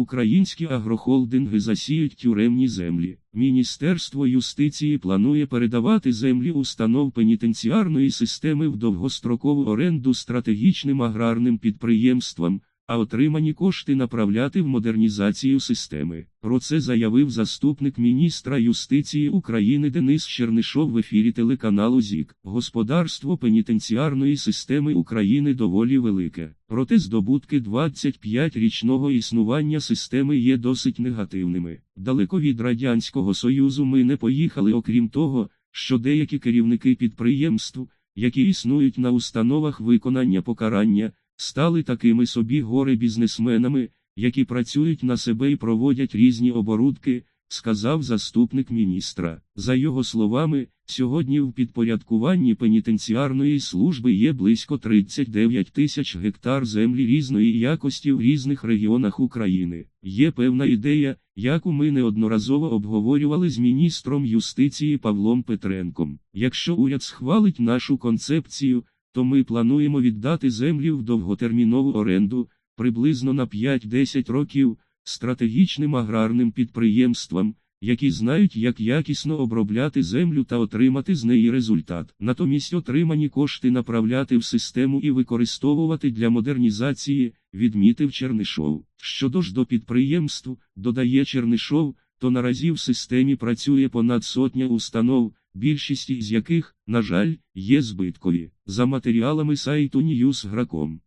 Українські агрохолдинги засіють тюремні землі. Міністерство юстиції планує передавати землі установ пенітенціарної системи в довгострокову оренду стратегічним аграрним підприємствам, а отримані кошти направляти в модернізацію системи. Про це заявив заступник міністра юстиції України Денис Чернишов в ефірі телеканалу ЗІК. Господарство пенітенціарної системи України доволі велике. Проте здобутки 25-річного існування системи є досить негативними. Далеко від Радянського Союзу ми не поїхали, окрім того, що деякі керівники підприємств, які існують на установах виконання покарання, стали такими собі горе бізнесменами, які працюють на себе і проводять різні оборудки, сказав заступник міністра. За його словами, сьогодні в підпорядкуванні пенітенціарної служби є близько 39 тисяч гектар землі різної якості в різних регіонах України. Є певна ідея, яку ми неодноразово обговорювали з міністром юстиції Павлом Петренком. Якщо уряд схвалить нашу концепцію, то ми плануємо віддати землі в довготермінову оренду приблизно на 5-10 років стратегічним аграрним підприємствам, які знають, як якісно обробляти землю та отримати з неї результат. Натомість отримані кошти направляти в систему і використовувати для модернізації, відмітив Чернишов. Щодо ж до підприємств, додає Чернишов, то наразі в системі працює понад сотня установ, більшість із яких, на жаль, є збиткові. За матеріалами сайту Newsgrakом.